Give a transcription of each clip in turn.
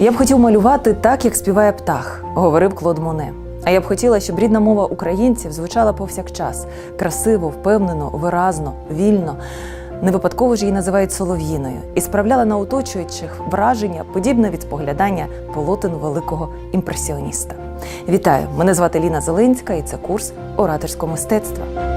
Я б хотів малювати так, як співає птах, говорив Клод Моне. А я б хотіла, щоб рідна мова українців звучала повсякчас красиво, впевнено, виразно, вільно. Не випадково ж її називають солов'їною і справляла на оточуючих враження, подібне від споглядання полотен великого імпресіоніста. Вітаю! Мене звати Ліна Зеленська, і це курс ораторського мистецтва.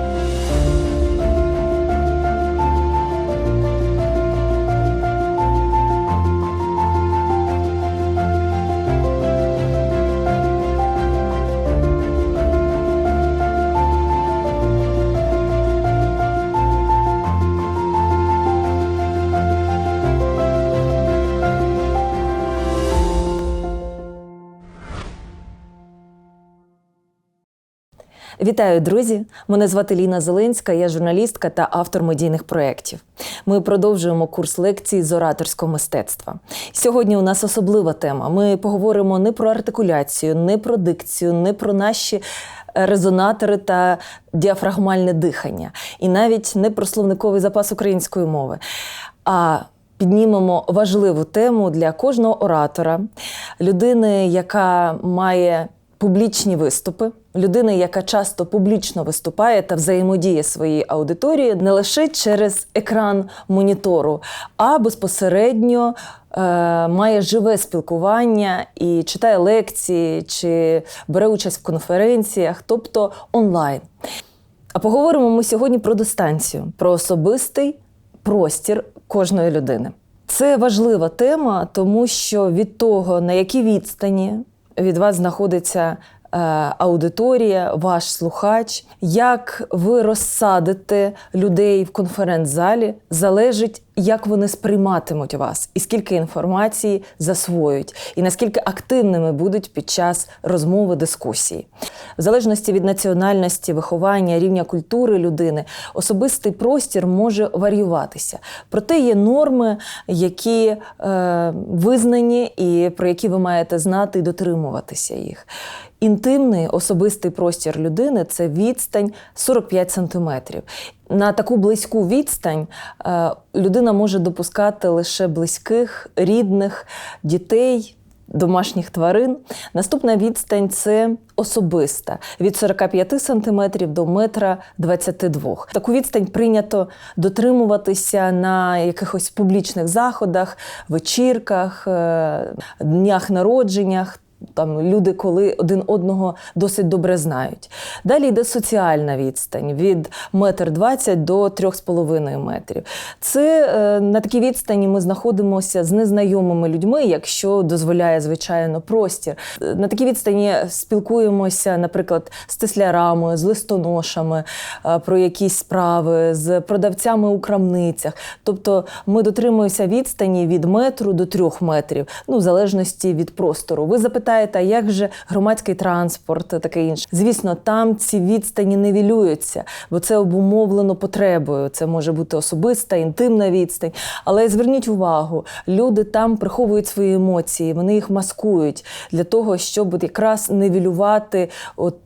Вітаю, друзі! Мене звати Ліна Зеленська, я журналістка та автор медійних проєктів. Ми продовжуємо курс лекцій з ораторського мистецтва. Сьогодні у нас особлива тема. Ми поговоримо не про артикуляцію, не про дикцію, не про наші резонатори та діафрагмальне дихання, і навіть не про словниковий запас української мови. А піднімемо важливу тему для кожного оратора, людини, яка має публічні виступи, людини, яка часто публічно виступає та взаємодіє своїй аудиторії не лише через екран монітору, а безпосередньо е, має живе спілкування і читає лекції чи бере участь в конференціях, тобто онлайн. А поговоримо ми сьогодні про дистанцію, про особистий простір кожної людини. Це важлива тема, тому що від того, на якій відстані від вас знаходиться аудиторія, ваш слухач, як ви розсадите людей в конференц-залі, залежить, як вони сприйматимуть вас, і скільки інформації засвоюють, і наскільки активними будуть під час розмови дискусії. В залежності від національності, виховання, рівня культури людини, особистий простір може варіюватися. Проте є норми, які е, визнані і про які ви маєте знати і дотримуватися їх. Інтимний особистий простір людини це відстань 45 сантиметрів. На таку близьку відстань е, людина може допускати лише близьких, рідних, дітей. Домашніх тварин. Наступна відстань це особиста від 45 сантиметрів до метра 22. Таку відстань прийнято дотримуватися на якихось публічних заходах, вечірках, е, днях народженнях. Там люди, коли один одного досить добре знають. Далі йде соціальна відстань від метр двадцять до трьох з половиною метрів. Це е, на такій відстані ми знаходимося з незнайомими людьми, якщо дозволяє звичайно простір. На такій відстані спілкуємося, наприклад, з теслярами, з листоношами е, про якісь справи, з продавцями у крамницях. Тобто ми дотримуємося відстані від метру до трьох метрів, ну в залежності від простору. Ви запитаєте, а як же громадський транспорт, таке інше. Звісно, там ці відстані нивелюються, бо це обумовлено потребою. Це може бути особиста, інтимна відстань. Але зверніть увагу, люди там приховують свої емоції, вони їх маскують для того, щоб якраз нивелювати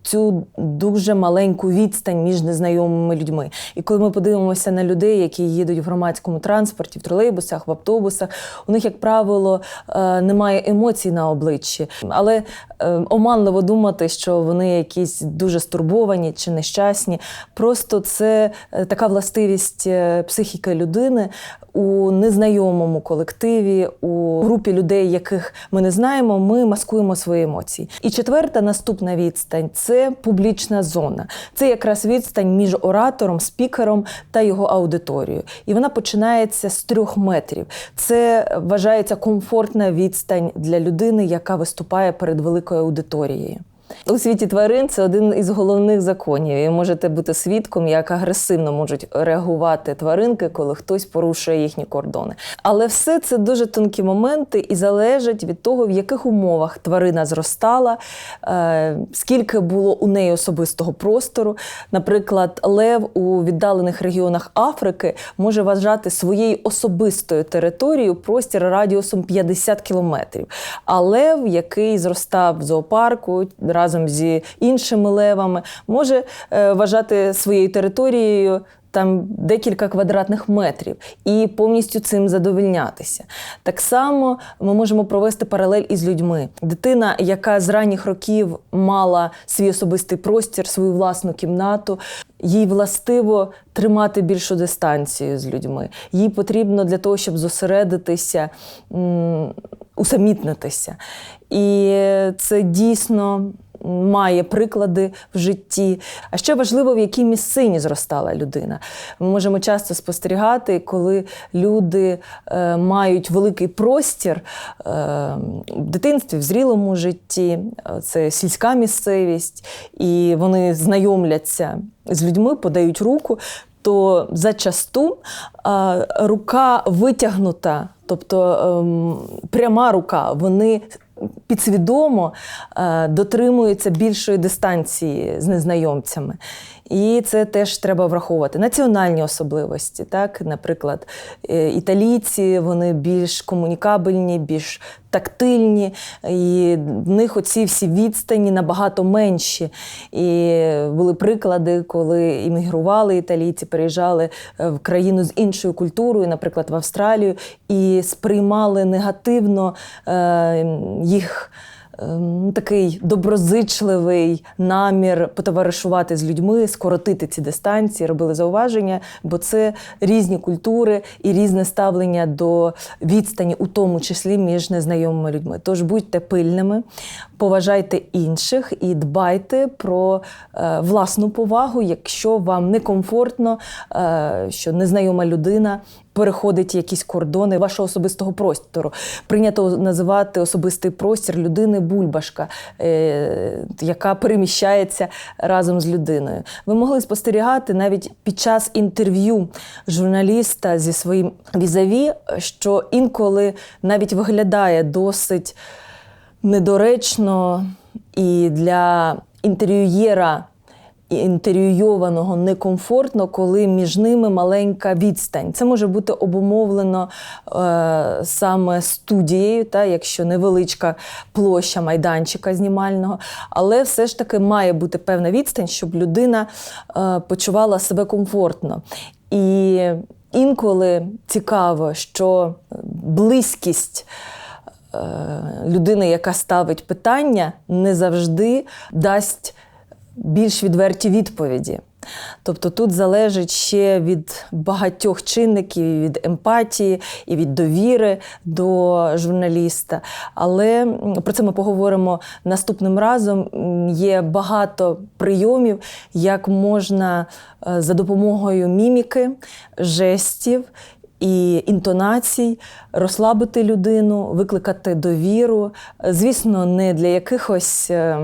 цю дуже маленьку відстань між незнайомими людьми. І коли ми подивимося на людей, які їдуть в громадському транспорті, в тролейбусах, в автобусах, у них, як правило, е, немає емоцій на обличчі. Але е, оманливо думати, що вони якісь дуже стурбовані чи нещасні. Просто це е, така властивість е, психіки людини у незнайомому колективі, у групі людей, яких ми не знаємо, ми маскуємо свої емоції. І четверта наступна відстань це публічна зона. Це якраз відстань між оратором, спікером та його аудиторією. І вона починається з трьох метрів. Це вважається комфортна відстань для людини, яка виступає перед великою аудиторією. У світі тварин це один із головних законів. І можете бути свідком, як агресивно можуть реагувати тваринки, коли хтось порушує їхні кордони. Але все це дуже тонкі моменти і залежить від того, в яких умовах тварина зростала, е, скільки було у неї особистого простору. Наприклад, лев у віддалених регіонах Африки може вважати своєю особистою територією простір радіусом 50 кілометрів. А лев, який зростав в зоопарку, разом зі іншими левами, може е, вважати своєю територією там декілька квадратних метрів і повністю цим задовольнятися. Так само ми можемо провести паралель із людьми. Дитина, яка з ранніх років мала свій особистий простір, свою власну кімнату, їй властиво тримати більшу дистанцію з людьми. Їй потрібно для того, щоб зосередитися, усамітнитися. І це дійсно має приклади в житті. А ще важливо, в якій місцині зростала людина. Ми можемо часто спостерігати, коли люди е, мають великий простір е, в дитинстві, в зрілому житті, це сільська місцевість, і вони знайомляться з людьми, подають руку. То зачасту е, рука витягнута, тобто е, пряма рука, вони підсвідомо е, дотримуються більшої дистанції з незнайомцями. І це теж треба враховувати. Національні особливості, так, наприклад, е, італійці вони більш комунікабельні, більш тактильні, і в них оці всі відстані набагато менші. І були приклади, коли іммігрували італійці, переїжджали е, в країну з іншою культурою, наприклад, в Австралію, і сприймали негативно е, їх. Ем, такий доброзичливий намір потоваришувати з людьми, скоротити ці дистанції, робили зауваження, бо це різні культури і різне ставлення до відстані, у тому числі між незнайомими людьми. Тож будьте пильними, поважайте інших і дбайте про е, власну повагу, якщо вам некомфортно, е, що незнайома людина переходить якісь кордони вашого особистого простору. Прийнято називати особистий простір людини бульбашка, е, яка переміщається разом з людиною. Ви могли спостерігати навіть під час інтерв'ю журналіста зі своїм візаві, що інколи навіть виглядає досить недоречно і для інтерв'юєра інтерв'юйованого некомфортно, коли між ними маленька відстань. Це може бути обумовлено е, саме студією, та, якщо невеличка площа майданчика знімального, але все ж таки має бути певна відстань, щоб людина е, почувала себе комфортно. І інколи цікаво, що близькість. е, Людини, яка ставить питання, не завжди дасть більш відверті відповіді. Тобто тут залежить ще від багатьох чинників, від емпатії і від довіри до журналіста. Але про це ми поговоримо наступним разом. Є багато прийомів, як можна е, за допомогою міміки, жестів і інтонацій, розслабити людину, викликати довіру. Звісно, не для якихось е,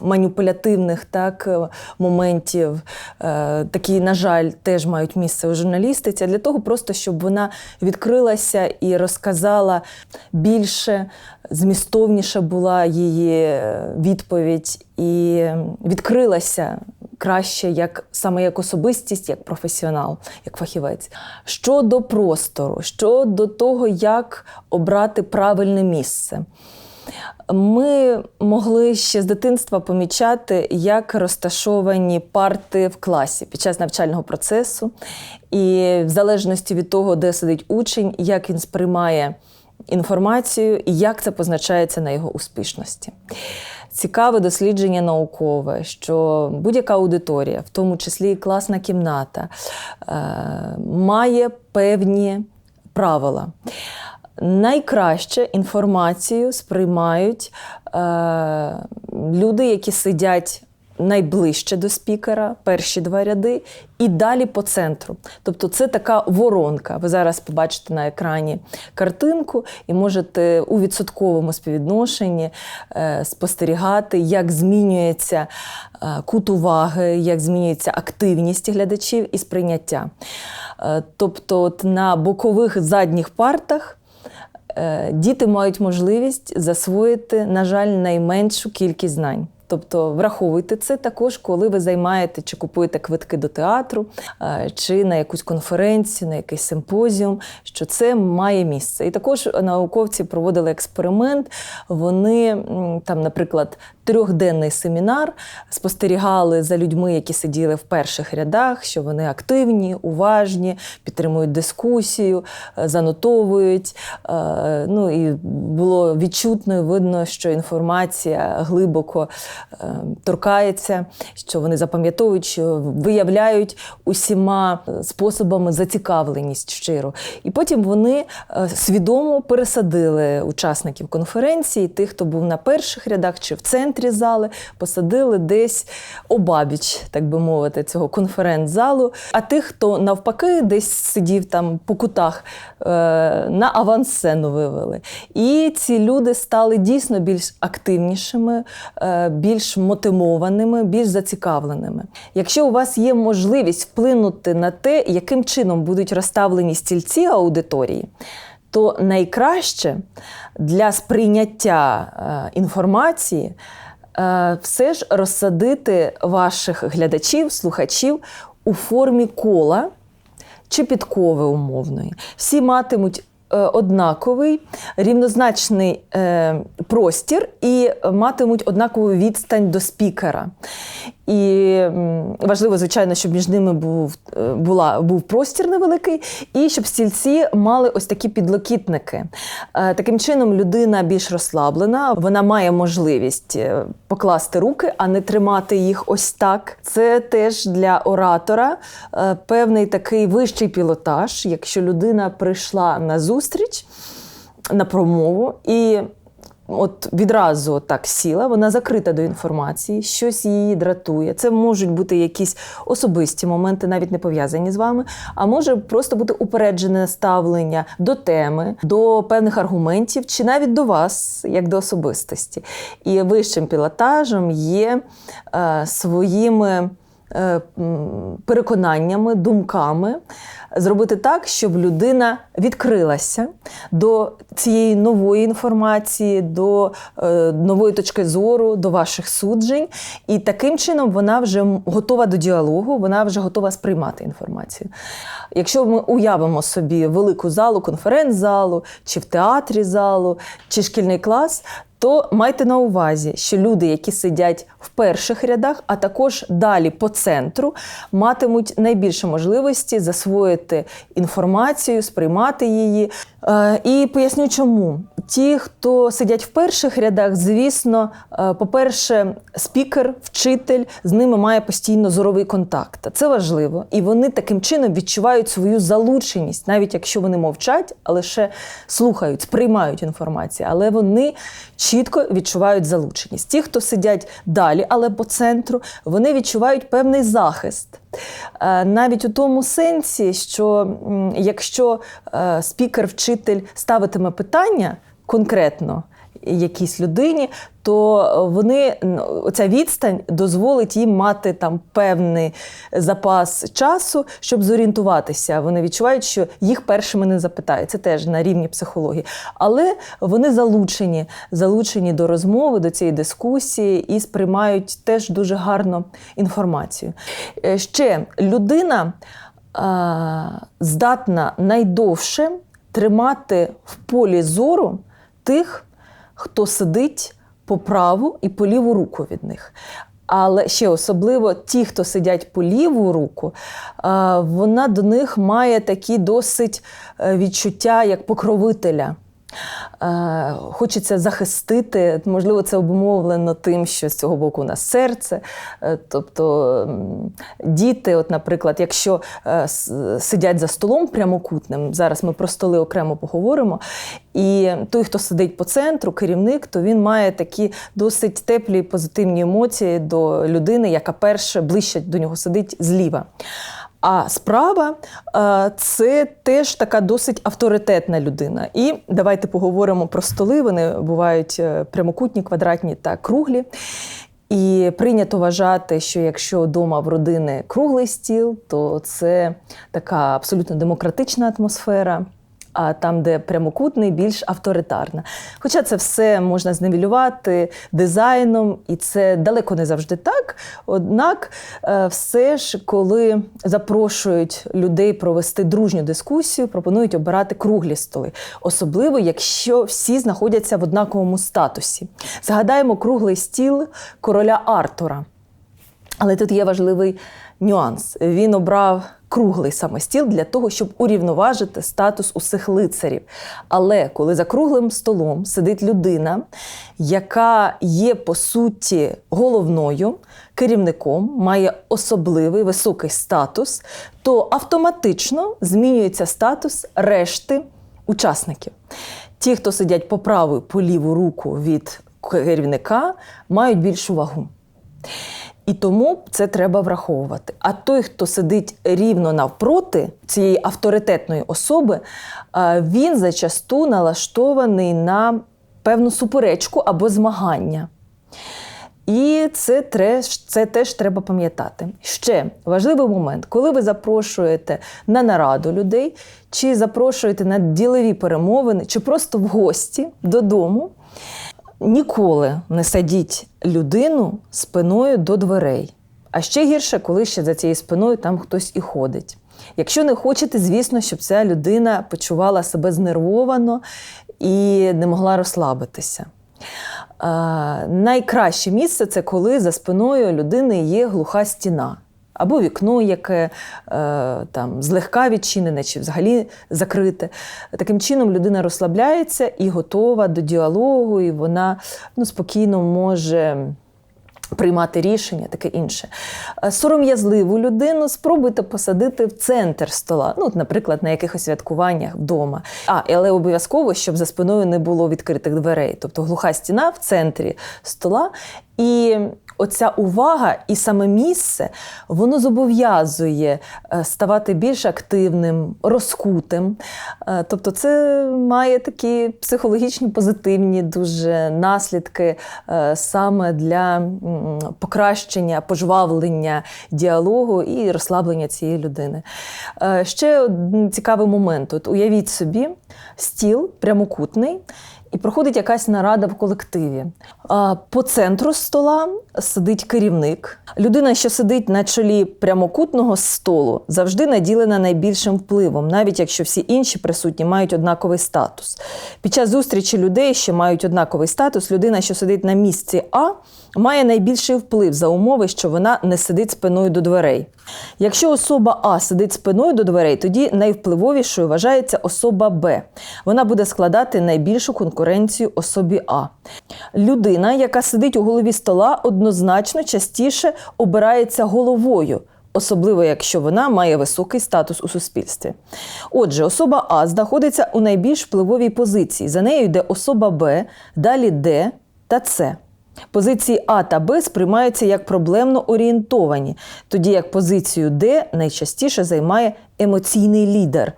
маніпулятивних так, е, моментів. Е, такі, на жаль, теж мають місце у журналістиці, а для того, просто щоб вона відкрилася і розказала більше, змістовніша була її відповідь і відкрилася краще як саме як особистість, як професіонал, як фахівець. Щодо простору, щодо того, як обрати правильне місце. Ми могли ще з дитинства помічати, як розташовані парти в класі під час навчального процесу, і в залежності від того, де сидить учень, як він сприймає інформацію і як це позначається на його успішності цікаве дослідження наукове, що будь-яка аудиторія, в тому числі і класна кімната, е, має певні правила. Найкраще інформацію сприймають е, люди, які сидять найближче до спікера, перші два ряди, і далі по центру. Тобто це така воронка. Ви зараз побачите на екрані картинку і можете у відсотковому співвідношенні е, спостерігати, як змінюється е, кут уваги, як змінюється активність глядачів і сприйняття. Е, тобто, от на бокових задніх партах. Діти мають можливість засвоїти, на жаль, найменшу кількість знань. Тобто враховуйте це також, коли ви займаєте чи купуєте квитки до театру, е, чи на якусь конференцію, на якийсь симпозіум, що це має місце. І також науковці проводили експеримент. Вони там, наприклад, трьохденний семінар, спостерігали за людьми, які сиділи в перших рядах, що вони активні, уважні, підтримують дискусію, е, занотовують. Е, Ну і було відчутно і видно, що інформація глибоко е, торкається, що вони запам'ятовують, що виявляють усіма способами зацікавленість щиро. І потім вони свідомо пересадили учасників конференції, тих, хто був на перших рядах чи в центрі зали, посадили десь обабіч, так би мовити, цього конференц-залу. А тих, хто навпаки десь сидів там по кутах, е, на авансцену вивели. І ці люди стали дійсно більш активнішими, е, більш мотивованими, більш зацікавленими. Якщо у вас є можливість вплинути на те, яким чином будуть розставлені стільці аудиторії, то найкраще для сприйняття е, інформації е, все ж розсадити ваших глядачів, слухачів у формі кола чи підкови умовної. Всі матимуть е, однаковий рівнозначний простір і матимуть однакову відстань до спікера. І важливо, звичайно, щоб між ними був, е, була, був простір невеликий, і щоб стільці мали ось такі підлокітники. Е, Таким чином, людина більш розслаблена, вона має можливість е, покласти руки, а не тримати їх ось так. Це теж для оратора певний такий вищий пілотаж, якщо людина прийшла на зустріч, на промову і от відразу так сіла, вона закрита до інформації, щось її дратує. Це можуть бути якісь особисті моменти, навіть не пов'язані з вами, а може просто бути упереджене ставлення до теми, до певних аргументів, чи навіть до вас, як до особистості. І вищим пілотажем є е, своїми. Е, Переконаннями, думками зробити так, щоб людина відкрилася до цієї нової інформації, до е, нової точки зору, до ваших суджень. І таким чином вона вже готова до діалогу, вона вже готова сприймати інформацію. Якщо ми уявимо собі велику залу, конференц-залу, чи в театрі залу, чи шкільний клас, то майте на увазі, що люди, які сидять в перших рядах, а також далі по центру, матимуть найбільше можливості засвоїти інформацію, сприймати її. Е, І поясню, чому. Ті, хто сидять в перших рядах, звісно, е, по-перше, спікер, вчитель з ними має постійно зоровий контакт. Це важливо. І вони таким чином відчувають свою залученість, навіть якщо вони мовчать, а лише слухають, сприймають інформацію, але вони чітко відчувають залученість. Ті, хто сидять далі, але по центру, вони відчувають певний захист. Е, Навіть у тому сенсі, що якщо е, спікер, вчитель ставитиме питання конкретно якійсь людині, то вони н- оця відстань дозволить їм мати там певний запас часу, щоб зорієнтуватися. Вони відчувають, що їх першими не запитають. Це теж на рівні психології. Але вони залучені, залучені до розмови, до цієї дискусії і сприймають теж дуже гарно інформацію. Е, Ще людина а, здатна найдовше тримати в полі зору тих, хто сидить по праву і по ліву руку від них. Але ще особливо ті, хто сидять по ліву руку, вона до них має такі досить е, відчуття як покровителя. Е, Хочеться захистити, можливо, це обумовлено тим, що з цього боку у нас серце. Е, Тобто діти, от, наприклад, якщо е, сидять за столом прямокутним, зараз ми про столи окремо поговоримо. І той, хто сидить по центру, керівник, то він має такі досить теплі позитивні емоції до людини, яка перше ближче до нього сидить зліва. А справа е, це теж така досить авторитетна людина. І давайте поговоримо про столи. Вони бувають е, прямокутні, квадратні та круглі. І прийнято вважати, що якщо вдома в родини круглий стіл, то це така абсолютно демократична атмосфера. А там, де прямокутний, більш авторитарна. Хоча це все можна зневілювати дизайном, і це далеко не завжди так. Однак, е, все ж, коли запрошують людей провести дружню дискусію, пропонують обирати круглі столи, особливо якщо всі знаходяться в однаковому статусі. Згадаємо круглий стіл короля Артура. Але тут є важливий нюанс. Він обрав круглий саме стіл для того, щоб урівноважити статус усіх лицарів. Але коли за круглим столом сидить людина, яка є по суті головною керівником, має особливий високий статус, то автоматично змінюється статус решти учасників. Ті, хто сидять по праву, по ліву руку від керівника, мають більшу вагу. І тому це треба враховувати. А той, хто сидить рівно навпроти цієї авторитетної особи, він зачасту налаштований на певну суперечку або змагання. І це теж, це теж треба пам'ятати. Ще важливий момент, коли ви запрошуєте на нараду людей, чи запрошуєте на ділові перемовини, чи просто в гості додому. Ніколи не садіть людину спиною до дверей. А ще гірше, коли ще за цією спиною там хтось і ходить. Якщо не хочете, звісно, щоб ця людина почувала себе знервовано і не могла розслабитися. Найкраще місце це коли за спиною людини є глуха стіна. Або вікно, яке е, там злегка відчинене чи взагалі закрите. Таким чином людина розслабляється і готова до діалогу, і вона ну, спокійно може. Приймати рішення, таке інше. Е, сором'язливу людину спробуйте посадити в центр стола, ну, наприклад, на якихось святкуваннях вдома. А, але обов'язково, щоб за спиною не було відкритих дверей, тобто глуха стіна в центрі стола. І оця увага і саме місце воно зобов'язує е, ставати більш активним, розкутим. Е, тобто, це має такі психологічні позитивні дуже наслідки е, саме для покращення, пожвавлення діалогу і розслаблення цієї людини. Ще один цікавий момент: От уявіть собі, стіл прямокутний і проходить якась нарада в колективі. По центру стола сидить керівник. Людина, що сидить на чолі прямокутного столу, завжди наділена найбільшим впливом, навіть якщо всі інші присутні мають однаковий статус. Під час зустрічі людей, що мають однаковий статус, людина, що сидить на місці А, має найбільший вплив за умови, що вона не сидить спиною до дверей. Якщо особа А сидить спиною до дверей, тоді найвпливовішою вважається особа Б. Вона буде складати найбільшу конкуренцію особі А. Людина, яка сидить у голові стола, однозначно частіше обирається головою. Особливо, якщо вона має високий статус у суспільстві. Отже, особа А знаходиться у найбільш впливовій позиції. За нею йде особа Б, далі Д та С. Позиції А та Б сприймаються як проблемно орієнтовані, тоді як позицію Д найчастіше займає емоційний лідер.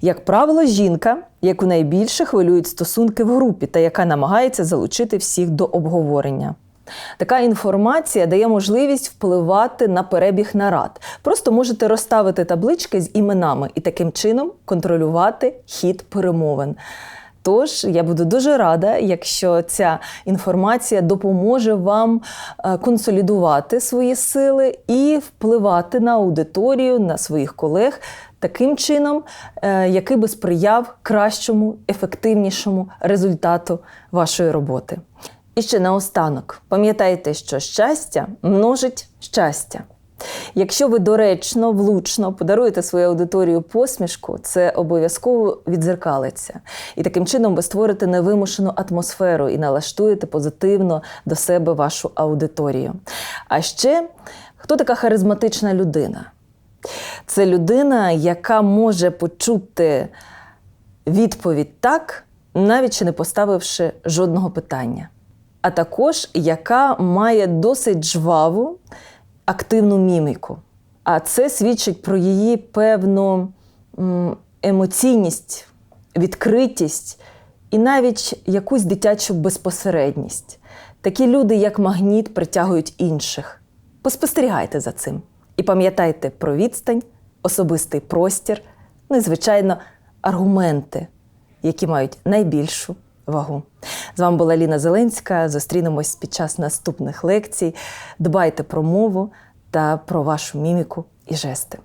Як правило, жінка, яку найбільше хвилюють стосунки в групі та яка намагається залучити всіх до обговорення. Така інформація дає можливість впливати на перебіг нарад. Просто можете розставити таблички з іменами і таким чином контролювати хід перемовин. Тож я буду дуже рада, якщо ця інформація допоможе вам е, консолідувати свої сили і впливати на аудиторію, на своїх колег таким чином, е, який би сприяв кращому, ефективнішому результату вашої роботи. І ще наостанок, пам'ятайте, що щастя множить щастя. Якщо ви доречно, влучно подаруєте своїй аудиторію посмішку, це обов'язково відзеркалиться. І таким чином ви створите невимушену атмосферу і налаштуєте позитивно до себе вашу аудиторію. А ще хто така харизматична людина? Це людина, яка може почути відповідь так, навіть ще не поставивши жодного питання. А також яка має досить жваву активну міміку. А це свідчить про її певну емоційність, відкритість і навіть якусь дитячу безпосередність. Такі люди, як магніт, притягують інших. Поспостерігайте за цим. І пам'ятайте про відстань, особистий простір, ну і, звичайно, аргументи які мають найбільшу вагу. З вами була Ліна Зеленська. Зустрінемось під час наступних лекцій. Дбайте про мову та про вашу міміку і жести.